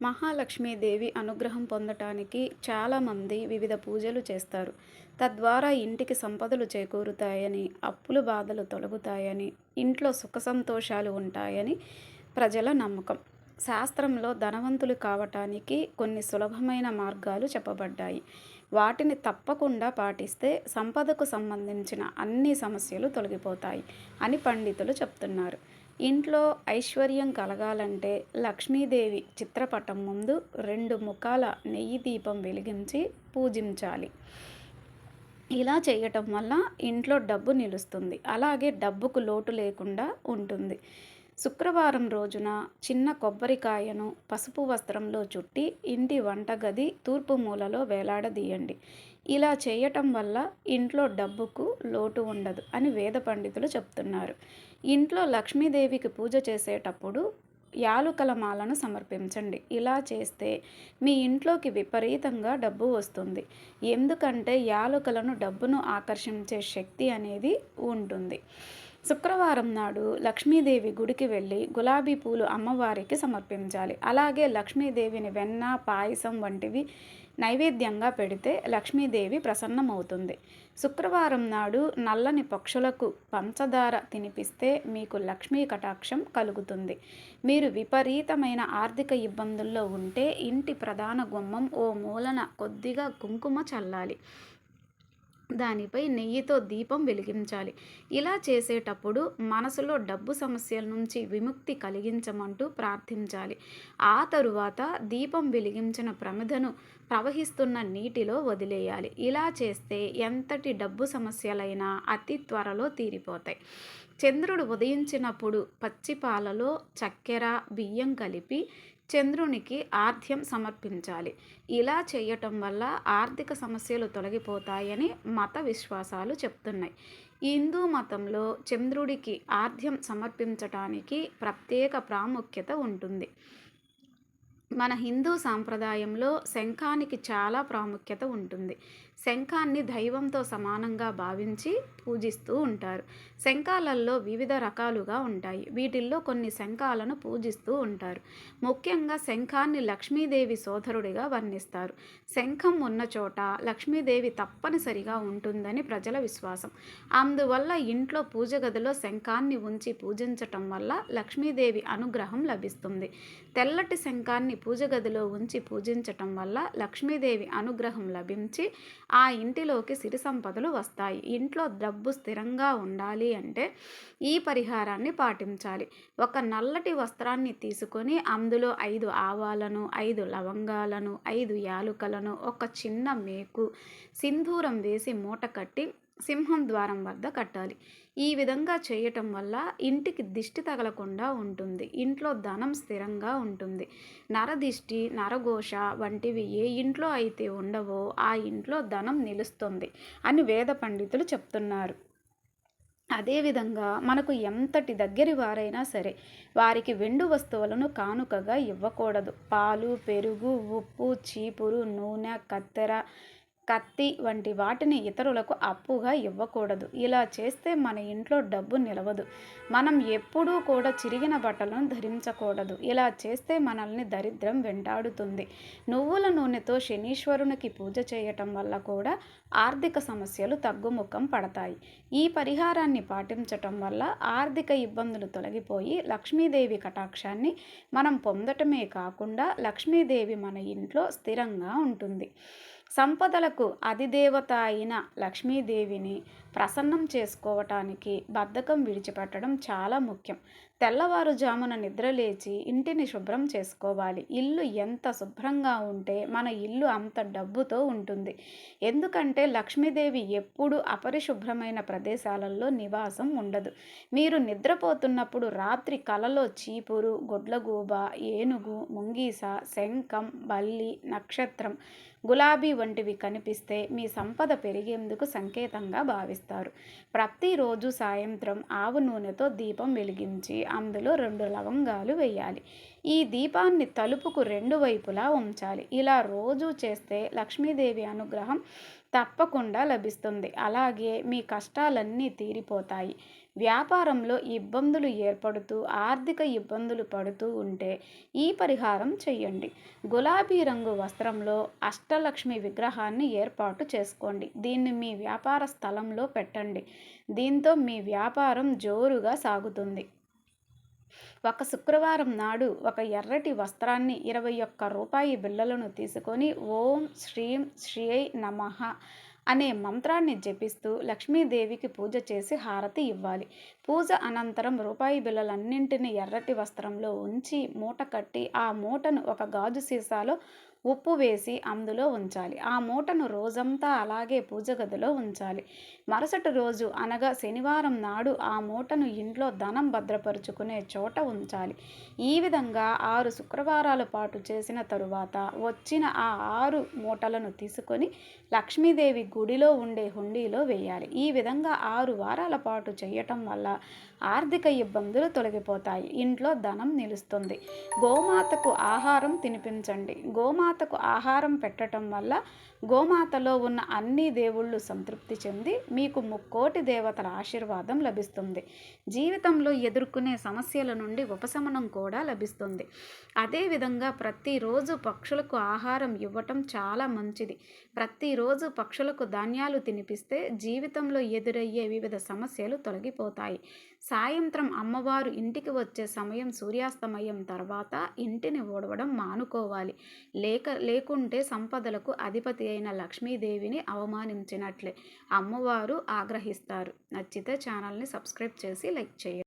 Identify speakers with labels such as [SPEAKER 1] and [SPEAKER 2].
[SPEAKER 1] మహాలక్ష్మీదేవి అనుగ్రహం పొందటానికి చాలామంది వివిధ పూజలు చేస్తారు. తద్వారా ఇంటికి సంపదలు చేకూరుతాయని అప్పులు బాధలు తొలగుతాయని ఇంట్లో సుఖ సంతోషాలు ఉంటాయని ప్రజల నమ్మకం. శాస్త్రంలో ధనవంతులు కావటానికి కొన్ని సులభమైన మార్గాలు చెప్పబడ్డాయి. వాటిని తప్పకుండా పాటిస్తే సంపదకు సంబంధించిన అన్ని సమస్యలు తొలగిపోతాయి అని పండితులు చెప్తున్నారు. ఇంట్లో ఐశ్వర్యం కలగాలంటే లక్ష్మీదేవి చిత్రపటం ముందు రెండు ముఖాల నెయ్యి దీపం వెలిగించి పూజించాలి. ఇలా చేయటం వల్ల ఇంట్లో డబ్బు నిలుస్తుంది. అలాగే డబ్బుకు లోటు లేకుండా ఉంటుంది. శుక్రవారం రోజున చిన్న కొబ్బరికాయను పసుపు వస్త్రంలో చుట్టి ఇంటి వంటగది తూర్పు మూలలో వేలాడదీయండి. ఇలా చేయటం వల్ల ఇంట్లో డబ్బుకు లోటు ఉండదు అని వేద పండితులు చెప్తున్నారు. ఇంట్లో లక్ష్మీదేవికి పూజ చేసేటప్పుడు యాలుకల మాలను సమర్పించండి. ఇలా చేస్తే మీ ఇంట్లోకి విపరీతంగా డబ్బు వస్తుంది. ఎందుకంటే యాలుకలను డబ్బును ఆకర్షించే శక్తి అనేది ఉంటుంది. శుక్రవారం నాడు లక్ష్మీదేవి గుడికి వెళ్ళి గులాబీ పూలు అమ్మవారికి సమర్పించాలి. అలాగే లక్ష్మీదేవిని వెన్న పాయసం వంటివి నైవేద్యంగా పెడితే లక్ష్మీదేవి ప్రసన్నమవుతుంది. శుక్రవారం నాడు నల్లని పక్షులకు పంచదార తినిపిస్తే మీకు లక్ష్మీ కటాక్షం కలుగుతుంది. మీరు విపరీతమైన ఆర్థిక ఇబ్బందుల్లో ఉంటే ఇంటి ప్రధాన గుమ్మం ఓ మూలన కొద్దిగా కుంకుమ చల్లాలి. దానిపై నెయ్యితో దీపం వెలిగించాలి. ఇలా చేసేటప్పుడు మనసులో డబ్బు సమస్యల నుంచి విముక్తి కలిగించమంటూ ప్రార్థించాలి. ఆ తరువాత దీపం వెలిగించిన ప్రమిదను ప్రవహిస్తున్న నీటిలో వదిలేయాలి. ఇలా చేస్తే ఎంతటి డబ్బు సమస్యలైనా అతి త్వరలో తీరిపోతాయి. చంద్రుడు ఉదయించినప్పుడు పచ్చి పాలలో చక్కెర బియ్యం కలిపి చంద్రునికి ఆర్థ్యం సమర్పించాలి. ఇలా చేయటం వల్ల ఆర్థిక సమస్యలు తొలగిపోతాయని మత విశ్వాసాలు చెప్తున్నాయి. హిందూ మతంలో చంద్రుడికి ఆర్థ్యం సమర్పించటానికి ప్రత్యేక ప్రాముఖ్యత ఉంటుంది. మన హిందూ సాంప్రదాయంలో శంఖానికి చాలా ప్రాముఖ్యత ఉంటుంది. శంఖాన్ని దైవంతో సమానంగా భావించి పూజిస్తూ ఉంటారు. శంఖాలలో వివిధ రకాలుగా ఉంటాయి. వీటిల్లో కొన్ని శంఖాలను పూజిస్తూ ఉంటారు. ముఖ్యంగా శంఖాన్ని లక్ష్మీదేవి సోదరుడిగా వర్ణిస్తారు. శంఖం ఉన్న చోట లక్ష్మీదేవి తప్పనిసరిగా ఉంటుందని ప్రజల విశ్వాసం. అందువల్ల ఇంట్లో పూజ గదిలో శంఖాన్ని ఉంచి పూజించటం వల్ల లక్ష్మీదేవి అనుగ్రహం లభిస్తుంది. తెల్లటి శంఖాన్ని పూజ గదిలో ఉంచి పూజించటం వల్ల లక్ష్మీదేవి అనుగ్రహం లభించి ఆ ఇంటిలోకి సిరి సంపదలు వస్తాయి. ఇంట్లో డబ్బు స్థిరంగా ఉండాలి అంటే ఈ పరిహారాన్ని పాటించాలి. ఒక నల్లటి వస్త్రాన్ని తీసుకొని అందులో ఐదు ఆవాలను ఐదు లవంగాలను ఐదు యాలుకలను ఒక చిన్న మేకు సింధూరం వేసి మూట కట్టి సింహం ద్వారం వద్ద కట్టాలి. ఈ విధంగా చేయటం వల్ల ఇంటికి దిష్టి తగలకుండా ఉంటుంది. ఇంట్లో ధనం స్థిరంగా ఉంటుంది. నరదిష్టి నరఘోష వంటివి ఏ ఇంట్లో అయితే ఉండవో ఆ ఇంట్లో ధనం నిలుస్తుంది అని వేద పండితులు చెప్తున్నారు. అదేవిధంగా మనకు ఎంతటి దగ్గరి వారైనా సరే వారికి వెండు వస్తువులను కానుకగా ఇవ్వకూడదు. పాలు పెరుగు ఉప్పు చీపురు నూనె కత్తెర కత్తి వంటి వాటిని ఇతరులకు అప్పుగా ఇవ్వకూడదు. ఇలా చేస్తే మన ఇంట్లో డబ్బు నిలవదు. మనం ఎప్పుడూ కూడా చిరిగిన బట్టలను ధరించకూడదు. ఇలా చేస్తే మనల్ని దరిద్రం వెంటాడుతుంది. నువ్వుల నూనెతో శనీశ్వరునికి పూజ చేయటం వల్ల కూడా ఆర్థిక సమస్యలు తగ్గుముఖం పడతాయి. ఈ పరిహారాన్ని పాటించటం వల్ల ఆర్థిక ఇబ్బందులు తొలగిపోయి లక్ష్మీదేవి కటాక్షాన్ని మనం పొందటమే కాకుండా లక్ష్మీదేవి మన ఇంట్లో స్థిరంగా ఉంటుంది. సంపదలకు అధిదేవత అయిన లక్ష్మీదేవిని ప్రసన్నం చేసుకోవటానికి బద్ధకం విడిచిపెట్టడం చాలా ముఖ్యం. తెల్లవారుజామున నిద్రలేచి ఇంటిని శుభ్రం చేసుకోవాలి. ఇల్లు ఎంత శుభ్రంగా ఉంటే మన ఇల్లు అంత డబ్బుతో ఉంటుంది. ఎందుకంటే లక్ష్మీదేవి ఎప్పుడు అపరిశుభ్రమైన ప్రదేశాలలో నివాసం ఉండదు. మీరు నిద్రపోతున్నప్పుడు రాత్రి కలలో చీపురు గొడ్లగూబ ఏనుగు ముంగీస శంఖం బల్లి నక్షత్రం గులాబీ వంటివి కనిపిస్తే మీ సంపద పెరిగేందుకు సంకేతంగా భావిస్తారు. ప్రతిరోజు సాయంత్రం ఆవు నూనెతో దీపం వెలిగించి అందులో రెండు లవంగాలు వేయాలి. ఈ దీపాన్ని తలుపుకు రెండు వైపులా ఉంచాలి. ఇలా రోజు చేస్తే లక్ష్మీదేవి అనుగ్రహం తప్పకుండా లభిస్తుంది. అలాగే మీ కష్టాలన్నీ తీరిపోతాయి. వ్యాపారంలో ఇబ్బందులు ఏర్పడుతూ ఆర్థిక ఇబ్బందులు పడుతూ ఉంటే ఈ పరిహారం చెయ్యండి. గులాబీ రంగు వస్త్రంలో అష్టలక్ష్మి విగ్రహాన్ని ఏర్పాటు చేసుకోండి. దీన్ని మీ వ్యాపార స్థలంలో పెట్టండి. దీంతో మీ వ్యాపారం జోరుగా సాగుతుంది. ఒక శుక్రవారం నాడు ఒక ఎర్రటి వస్త్రాన్ని ఇరవై ఒక్క రూపాయి బిళ్ళలను తీసుకొని ఓం శ్రీం శ్రీ నమః అనే మంత్రాన్ని జపిస్తూ లక్ష్మీదేవికి పూజ చేసి హారతి ఇవ్వాలి. పూజ అనంతరం రూపాయి బిళ్ళలన్నింటినీ ఎర్రటి వస్త్రంలో ఉంచి మూట కట్టి ఆ మూటను ఒక గాజు సీసాలో ఉప్పు వేసి అందులో ఉంచాలి. ఆ మూటను రోజంతా అలాగే పూజ గదిలో ఉంచాలి. మరుసటి రోజు అనగా శనివారం నాడు ఆ మూటను ఇంట్లో ధనం భద్రపరుచుకునే చోట ఉంచాలి. ఈ విధంగా ఆరు శుక్రవారాల పాటు చేసిన తరువాత వచ్చిన ఆ ఆరు మూటలను తీసుకొని లక్ష్మీదేవి గుడిలో ఉండే హుండీలో వేయాలి. ఈ విధంగా ఆరు వారాల పాటు చేయటం వల్ల ఆర్థిక ఇబ్బందులు తొలగిపోతాయి. ఇంట్లో ధనం నిలుస్తుంది. గోమాతకు ఆహారం తినిపించండి. గోమాతకు ఆహారం పెట్టడం వల్ల గోమాతలో ఉన్న అన్ని దేవుళ్ళు సంతృప్తి చెంది మీకు ముక్కోటి దేవతల ఆశీర్వాదం లభిస్తుంది. జీవితంలో ఎదుర్కొనే సమస్యల నుండి ఉపశమనం కూడా లభిస్తుంది. అదేవిధంగా ప్రతిరోజు పక్షులకు ఆహారం ఇవ్వటం చాలా మంచిది. ప్రతిరోజు పక్షులకు ధాన్యాలు తినిపిస్తే జీవితంలో ఎదురయ్యే వివిధ సమస్యలు తొలగిపోతాయి. సాయంత్రం అమ్మవారు ఇంటికి వచ్చే సమయం సూర్యాస్తమయం తర్వాత ఇంటిని ఓడవడం మానుకోవాలి. లేక లేకుంటే సంపదలకు అధిపతి అయిన లక్ష్మీదేవిని అవమానించినట్లే. అమ్మవారు ఆగ్రహిస్తారు. నచ్చితే ఛానల్ని సబ్స్క్రైబ్ చేసి లైక్ చేయండి.